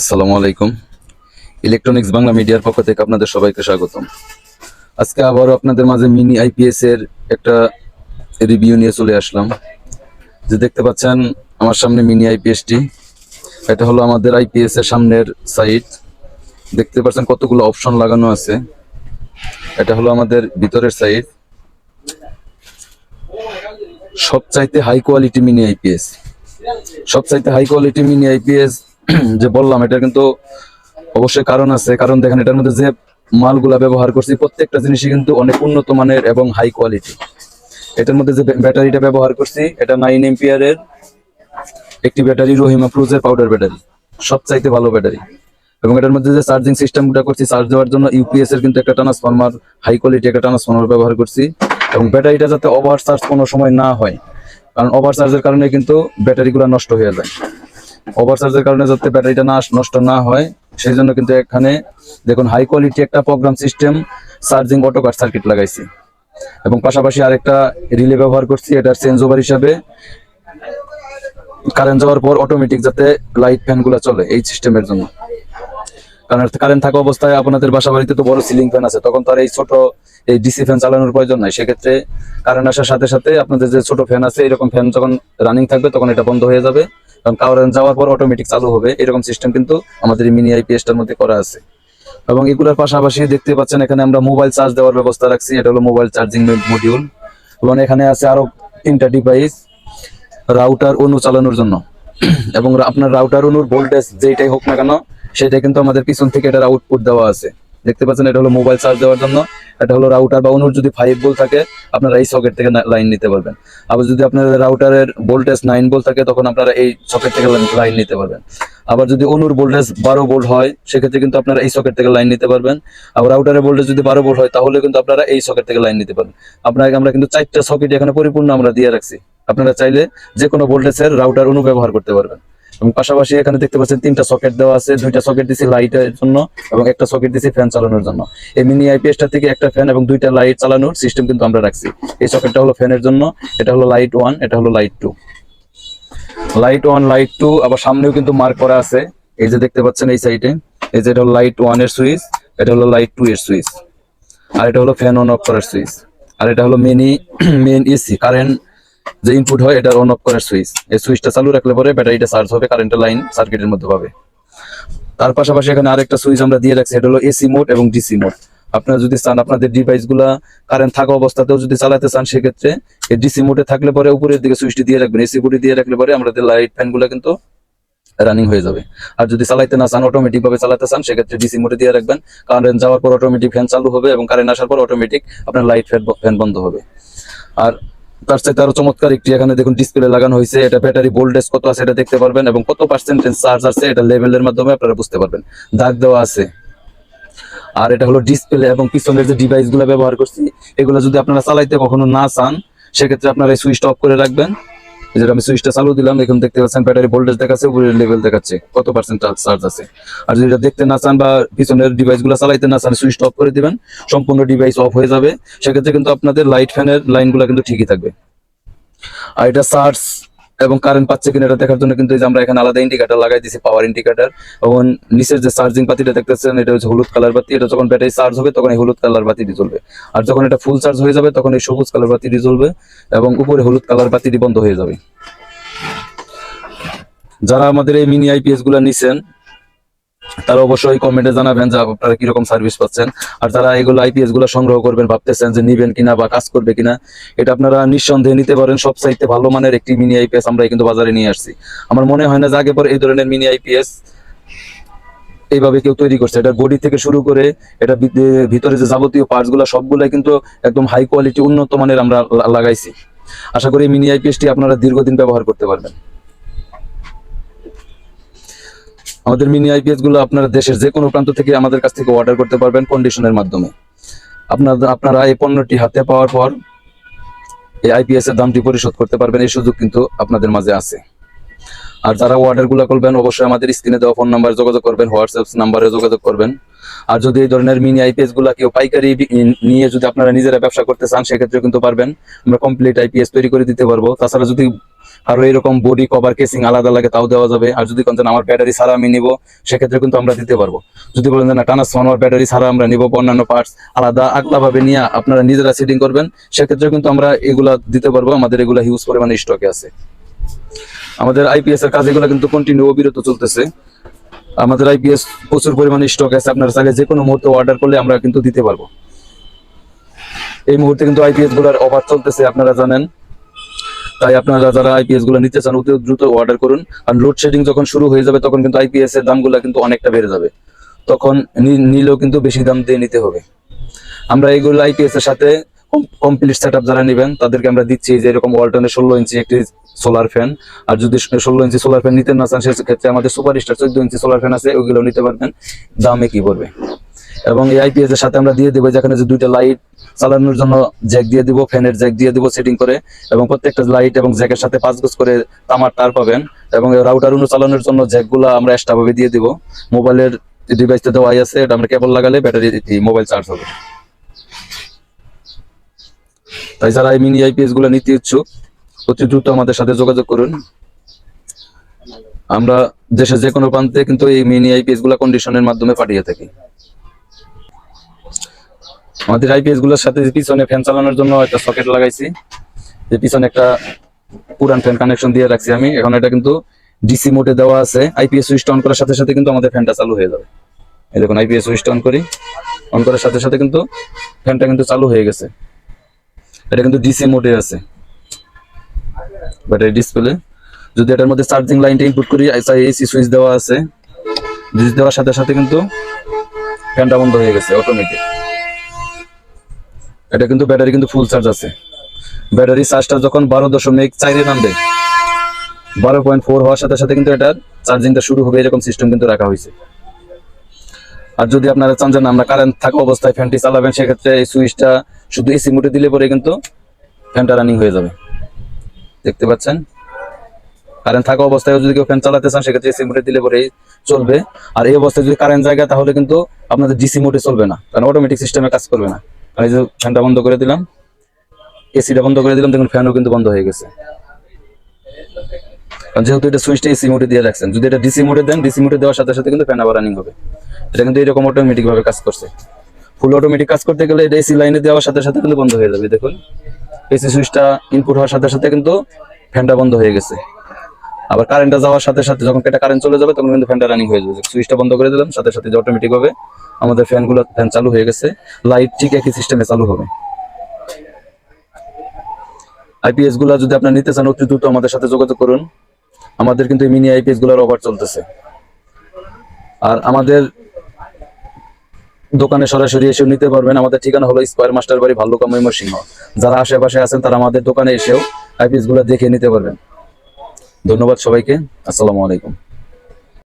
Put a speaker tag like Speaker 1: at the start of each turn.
Speaker 1: আসসালামু আলাইকুম। ইলেকট্রনিক্স বাংলা মিডিয়ার পক্ষ থেকে আপনাদের সবাইকে স্বাগতম। আজকে আবারও আপনাদের মাঝে মিনি আইপিএস এর একটা রিভিউ নিয়ে চলে আসলাম। যে দেখতে পাচ্ছেন আমার সামনে মিনি আইপিএসটি এটা হলো আমাদের আইপিএস এর সামনের সাইড দেখতে পাচ্ছেন কতগুলো অপশন লাগানো আছে। এটা হলো আমাদের ভিতরের সাইড সবচাইতে হাই কোয়ালিটি মিনি আইপিএস সবচাইতে হাই কোয়ালিটি মিনি আইপিএস যে বললাম এটা কিন্তু অবশ্যই কারণ আছে। কারণ দেখেন, এটার মধ্যে যে মালগুলা ব্যবহার করছি, প্রত্যেকটা জিনিসই কিন্তু অনেক উন্নত মানের এবং হাই কোয়ালিটি এটার মধ্যে যে ব্যাটারিটা ব্যবহার করছি, এটা নাইন এম্পিয়ারের একটি ব্যাটারি, রহিমা প্রুজের পাউডার ব্যাটারি সবচাইতে ভালো ব্যাটারি। এবং এটার মধ্যে যে চার্জিং সিস্টেমটা করছি চার্জ দেওয়ার জন্য ইউপিএস এর কিন্তু একটা ট্রান্সফরমার হাই কোয়ালিটি একটা ট্রান্সফরমার ব্যবহার করছি। এবং ব্যাটারিটা যাতে ওভার চার্জ কোনো সময় না হয়, কারণ ওভার চার্জের কারণে কিন্তু ব্যাটারিগুলো নষ্ট হয়ে যায়। ওভার চার্জের কারণে যাতে ব্যাটারিটা না নষ্ট না হয় সেই জন্য কিন্তু এখানে দেখুন হাই কোয়ালিটি একটা program system charging auto cut circuit লাগাইছি। এবং পাশাপাশি আরেকটা রিলে ব্যবহার করছি, এটার চেঞ্জ ওভার হিসাবে। কারেন্ট যাওয়ার পর অটোমেটিক যাতে লাইট ফ্যানগুলা চলে এই সিস্টেমের জন্য। কারণ কারেন্ট থাকা অবস্থায় আপনাদের বাসা তো বড় সিলিং ফ্যান আছে, তখন তো এই ছোট এই ডিসি ফ্যান চালানোর প্রয়োজন নাই। সেক্ষেত্রে কারেন্ট আসার সাথে সাথে আপনাদের যে ছোট ফ্যান আছে, এরকম ফ্যান যখন রানিং থাকবে, তখন এটা বন্ধ হয়ে যাবে। কারণ কারেন্ট যাওয়ার পর অটোমেটিক চালু হবে। এরকম সিস্টেম কিন্তু আমাদের মিনি আইপিএসটার মধ্যে করা আছে। এবং এগুলোর পাশাপাশি দেখতে পাচ্ছেন, এখানে আমরা মোবাইল চার্জ দেওয়ার ব্যবস্থা রাখছি। এটা হলো মোবাইল চার্জিং মডিউল এবং এখানে আছে আরও তিনটা ডিভাইস রাউটার অনু চালানোর জন্য। এবং আপনার রাউটার অনুর ভোল্টেজ যেটাই হোক না কেন সেটা কিন্তু আমাদের পিছন থেকে এটার আউটপুট দেওয়া আছে। দেখতে পাচ্ছেন, এটা হলো মোবাইল চার্জ দেওয়ার জন্য। এটা হলো রাউটার বা অনুর যদি ফাইভ ভোল্ট থাকে, আপনারা এই সকেট থেকে লাইন নিতে পারবেন। আবার যদি আপনাদের রাউটারের ভোল্টেজ নাইন ভোল্ট থাকে, তখন আপনারা এই সকেট থেকে লাইন নিতে পারবেন। আবার যদি অনুর ভোল্টেজ বারো ভোল্ট হয়, সেক্ষেত্রে কিন্তু আপনারা এই সকেট থেকে লাইন নিতে পারবেন। আবার রাউটারের ভোল্টেজ যদি বারো ভোল্ট হয়, তাহলে কিন্তু আপনারা এই সকেট থেকে লাইন নিতে পারবেন। আপনাকে আমরা কিন্তু চারটা সকেট এখানে পরিপূর্ণ আমরা দিয়ে রাখছি। আপনারা চাইলে যে কোনো ভোল্টেজের রাউটার অনু ব্যবহার করতে পারবেন। এবং পাশাপাশি এখানে দেখতে পাচ্ছেন তিনটা সকেট দেওয়া আছে। দুইটা সকেট দিছি লাইটের জন্য এবং একটা সকেট দিছি ফ্যান চালানোর জন্য। এই মিনি আইপিএসটা থেকে একটা ফ্যান এবং দুইটা লাইট চালানোর সিস্টেম কিন্তু আমরা রাখছি। এই সকেটটা হলো ফ্যানের জন্য। এটা হলো লাইট ওয়ান, এটা হলো light two. Light one, light two, আবার সামনেও কিন্তু মার্ক করা আছে। এই যে দেখতে পাচ্ছেন এই সাইডে। এই যে এটা হলো লাইট ওয়ানের সুইচ, এটা হলো লাইট টু এর সুইচ। আর এটা হলো ফ্যান অন অফ করার সুইচ। আর এটা হলো মেনি, মেন এসি, কারেন্ট যে ইনপুট হয় এটা অন অফ করার সুইচ এই সুইচটা চালু রাখলে পরে ব্যাটারিটা চার্জ হবে কারেন্টের লাইন সার্কিটের মধ্যে পাবে তার পাশাপাশি এখানে আরেকটা সুইচ আমরা দিয়ে রাখছি, এটা হলো এসি মোড এবং ডিসি মোড আপনারা যদি চান, আপনাদের ডিভাইসগুলা কারেন্ট থাকা অবস্থাতেও যদি চালাতে চান, সেক্ষেত্রে এই ডিসি মোডে থাকলে পরে উপরের দিকে সুইচটি দিয়ে রাখবেন। এসি মোডে দিয়ে রাখলে পরে আমাদের লাইট ফ্যানগুলা কিন্তু রানিং হয়ে যাবে। আর যদি চালাইতে না চান অটোমেটিক ভাবে চালাতে চান, সেক্ষেত্রে ডিসি মোডে দিয়ে রাখবেন। কারেন্ট যাওয়ার পর অটোমেটিক ফ্যান চালু হবে এবং কারেন্ট আসার পর অটোমেটিক আপনার লাইট ফ্যান বন্ধ হবে। আর তার চাইতে আরও চমৎকার একটি এখানে দেখুন ডিসপ্লে লাগানো হয়েছে। এটা ব্যাটারি ভোল্টেজ কত আছে এটা দেখতে পারবেন এবং কত পার্সেন্টেজ চার্জ আছে এটা লেভেলের মাধ্যমে আপনারা বুঝতে পারবেন। দাগ দেওয়া আছে। আর এটা হলো ডিসপ্লে এবং পিছনের যে ডিভাইসগুলো ব্যবহার করছি, এগুলো যদি আপনারা চালাইতে কখনো না চান, সেক্ষেত্রে আপনারা এই সুইচটা অফ করে রাখবেন। এই যে আমি সুইচটা চালু দিলাম, এখন দেখতে পাচ্ছেন ব্যাটারি ভোল্টেজ দেখাচ্ছে, উপরের লেভেল দেখাচ্ছে, কত পার্সেন্ট চার্জ আছে। আর যদি দেখতে না চান বা পিছনের ডিভাইসগুলো চালাইতে না চান সুইচটা অফ করে দিবেন, সম্পূর্ণ ডিভাইস অফ হয়ে যাবে। সেক্ষেত্রে কিন্তু আপনাদের লাইট ফ্যানের লাইনগুলো কিন্তু ঠিকই থাকবে। আর এটা চার্জ এবং কারেন্ট পাচ্ছে কিনা এটা দেখার জন্য কিন্তু এই যে আমরা এখানে আলাদা ইন্ডিকেটার লাগাই দিয়েছি পাওয়ার ইন্ডিকেটার এবং নিচের যে চার্জিং বাতিটা দেখতেছেন, এটা হচ্ছে হলুদ কালার বাতি এটা যখন ব্যাটারি চার্জ হবে, তখন এই হলুদ কালার বাতিটি জ্বলবে। আর যখন এটা ফুল চার্জ হয়ে যাবে, তখন এই সবুজ কালার বাতিটি জ্বলবে এবং উপরে হলুদ কালার বাতিটি বন্ধ হয়ে যাবে। যারা আমাদের এই মিনি আইপিএসগুলা নিছেন তারা অবশ্যই কমেন্টে জানাবেন যে আপনারা কীরকম সার্ভিস পাচ্ছেন। আর যারা এগুলো আইপিএসগুলো সংগ্রহ করবেন, ভাবতেছেন যে নিবেন কিনা বা কাজ করবে কিনা, এটা আপনারা নিঃসন্দেহে নিতে পারেন। সব চাইতে ভালো মানের একটি মিনি আইপিএস আমরা কিন্তু বাজারে নিয়ে আসছি। আমার মনে হয় না যে আগে পরে এই ধরনের মিনি আইপিএস এইভাবে কেউ তৈরি করছে। এটা বডি থেকে শুরু করে, এটা ভিতরে যে যাবতীয় পার্টসগুলো, সবগুলাই কিন্তু একদম হাই কোয়ালিটি উন্নত মানের আমরা লাগাইছি। আশা করি মিনি আইপিএসটি আপনারা দীর্ঘদিন ব্যবহার করতে পারবেন। আমাদের মিনি আইপিএসগুলো আপনারা দেশের যে কোনো প্রান্ত থেকে আমাদের কাছ থেকে অর্ডার করতে পারবেন কন্ডিশনের মাধ্যমে। আপনার, আপনারা এই পণ্যটি হাতে পাওয়ার পর এই আইপিএস এর দামটি পরিশোধ করতে পারবেন, এই সুযোগ কিন্তু আপনাদের মাঝে আছে। আর যারা অর্ডারগুলো করবেন, অবশ্যই আমাদের স্ক্রিনে দেওয়া ফোন নাম্বার যোগাযোগ করবেন হোয়াটসঅ্যাপ নাম্বারে যোগাযোগ করবেন। আর যদি এই ধরনের মিনি আইপিএসগুলা কেউ পাইকারি নিয়ে যদি আপনারা নিজেরা ব্যবসা করতে চান, সেক্ষেত্রে কিন্তু পারবেন। আমরা কমপ্লিট আইপিএস তৈরি করে দিতে পারব। তাছাড়া যদি আর এরকম বডি কভার কেসিং আলাদা লাগে, তাও দেওয়া যাবে। আর যদি কোন আমার ব্যাটারি ছাড়া আমি নিব, সেক্ষেত্রে কিন্তু আমরা দিতে পারব। যদি বলেন না ট্রান্সফর্মার ব্যাটারি ছাড়া আমরা নিব অন্যান্য পার্টস আলাদা আলাদা ভাবে নিয়ে আপনারা নিজেরা সেটিং করবেন, সেক্ষেত্রে কিন্তু আমরা এগুলা দিতে পারব। আমাদের এগুলা হিউজ পরিমাণে স্টকে আছে। আমাদের আইপিএস এর কাজ এগুলো কিন্তু কন্টিনিউ অবিরত চলতেছে। আমাদের আইপিএস প্রচুর পরিমাণে স্টক আছে। আপনারা চাইলে যে কোনো মুহূর্তে অর্ডার করলে আমরা কিন্তু দিতে পারব। এই মুহূর্তে কিন্তু আইপিএসগুলার অফার চলতেছে, আপনারা জানেন। তাই আপনারা যারা আইপিএসগুলো নিতে চান, অতি দ্রুত অর্ডার করুন। আর লোডশেডিং যখন শুরু হয়ে যাবে, তখন কিন্তু আইপিএস এর দামগুলো কিন্তু অনেকটা বেড়ে যাবে। তখন নিলেও কিন্তু বেশি দাম দিয়ে নিতে হবে। আমরা এইগুলো আইপিএস এর সাথে কমপ্লিট সেট যারা নেবেন, তাদেরকে আমরা দিচ্ছি যে এরকম ওয়ালটনের ষোলো ইঞ্চি একটি সোলার ফ্যান আর যদি ষোলো ইঞ্চি সোলার ফ্যান নিতে না চান, সেক্ষেত্রে আমাদের সুপার স্টার চোদ্দ ইঞ্চি সোলার ফ্যান আছে, ওইগুলো নিতে পারবেন। দামে কি পড়বে? এবং এই আইপিএস এর সাথে আমরা দিয়ে দেবো যেখানে যে দুইটা লাইট চালানোর জন্য জ্যাক দিয়ে দিব ফ্যানের জ্যাক দিয়ে দিব সেটিং করে। এবং প্রত্যেকটা লাইট এবং জ্যাকের সাথে পাঁচ গোজ করে তামার তার পাবেন। এবং রাউটার অনু চালানোর জন্য জ্যাকগুলো আমরা এক্সট্রা ভাবে দিয়ে দিব। মোবাইলের ডিভাইসটা দেওয়াই আছে, এটা আমরা কেবল লাগালে ব্যাটারি মোবাইল চার্জ হবে। তাই যারা এই মিনি আইপিএসগুলো নিতে ইচ্ছুক, অতি দ্রুত আমাদের সাথে যোগাযোগ করুন। আমরা দেশের যে কোনো প্রান্তে কিন্তু এই মিনি আইপিএসগুলা কন্ডিশনের মাধ্যমে পাঠিয়ে থাকি। আমাদের আইপিএসগুলোর সাথে পিছনে ফ্যান চালানোর জন্য একটা সকেট লাগাইছি, যে পিছনে একটা পুরান ফ্যান কানেকশন দিয়ে রাখছি আমি। এখন এটা কিন্তু ডিসি মোডে দেওয়া আছে। আইপিএস সুইচ অন করার সাথে সাথে কিন্তু আমাদের ফ্যানটা চালু হয়ে যাবে। এই দেখুন আইপিএস সুইচ অন করি। অন করার সাথে সাথে কিন্তু ফ্যানটা কিন্তু চালু হয়ে গেছে। এটা কিন্তু ডিসি মোডে আছে। ব্যাটারি ডিসপ্লে যদি এটার মধ্যে চার্জিং লাইনটা ইনপুট করি এসি সুইচ দেওয়া আছে। সুইচ দেওয়ার সাথে সাথে কিন্তু ফ্যানটা বন্ধ হয়ে গেছে অটোমেটিক এটা কিন্তু ব্যাটারি কিন্তু ফুল চার্জ আছে। ব্যাটারি চার্জটা যখন বারো দশমিক চারে নামবে, বারো পয়েন্ট ফোর হওয়ার সাথে সাথে কিন্তু এটার চার্জিংটা শুরু হবে এরকম সিস্টেম কিন্তু রাখা হয়েছে। আর যদি আপনারা চান যে আমরা কারেন্ট থাকা অবস্থায় ফ্যানটি চালাবেন, সেক্ষেত্রে এই সুইচটা শুধু এসি মোডে দিলে পরে কিন্তু ফ্যানটা রানিং হয়ে যাবে। দেখতে পাচ্ছেন? কারেন্ট থাকা অবস্থায় যদি কেউ ফ্যান চালাতে চান, সেক্ষেত্রে এসি মোডে দিলে পরেই চলবে। আর এই অবস্থায় যদি কারেন্ট জায়গা, তাহলে কিন্তু আপনাদের ডিসি মোডে চলবে না। কারণ অটোমেটিক সিস্টেমে কাজ করবে না। আর এই যে ফ্যানটা বন্ধ করে দিলাম এসিটা বন্ধ করে দিলাম, দেখুন ফ্যানও কিন্তু বন্ধ হয়ে গেছে। যেহেতু এটা সুইচটা এসি মোডে দিয়ে রাখছেন, যদি এটা ডিসি মোডে দেন ডিসি মোডে দেওয়ার সাথে সাথে কিন্তু ফ্যান আবার রানিং হবে। এটা কিন্তু এরকম অটোমেটিক ভাবে কাজ করছে। ফুল অটোমেটিক কাজ করতে গেলে এটা এসি লাইনে দেওয়ার সাথে সাথে কিন্তু বন্ধ হয়ে যাবে, দেখুন। এসি সুইচটা ইনপুট হওয়ার সাথে সাথে কিন্তু ফ্যানটা বন্ধ হয়ে গেছে। আবার কারেন্টটা যাওয়ার সাথে সাথে যখন এটা কারেন্ট চলে যাবে, তখন কিন্তু ফ্যানটা রানিং হয়ে যাবে। সুইচটা বন্ধ করে দিলাম, সাথে সাথে অটোমেটিক ভাবে আমাদের ফ্যানগুলো ফ্যান চালু হয়ে গেছে। লাইট ঠিক একই সিস্টেমে চালু হবে। আইপিএসগুলা যদি আপনার নিতে চান, অতি দ্রুত আমাদের সাথে যোগাযোগ করুন। আমাদের কিন্তু মিনি আইপিএসগুলার অফার চলতেছে। আর আমাদের দোকানে সরাসরি এসেও নিতে পারবেন। আমাদের ঠিকানা হলো স্কোয়ার মাস্টার বাড়ি ভাল্লুকা ময়মনসিংহ। যারা আশেপাশে আছেন, তারা আমাদের দোকানে এসেও আইপিএসগুলা দেখে নিতে পারবেন। ধন্যবাদ সবাইকে। আসসালামু আলাইকুম।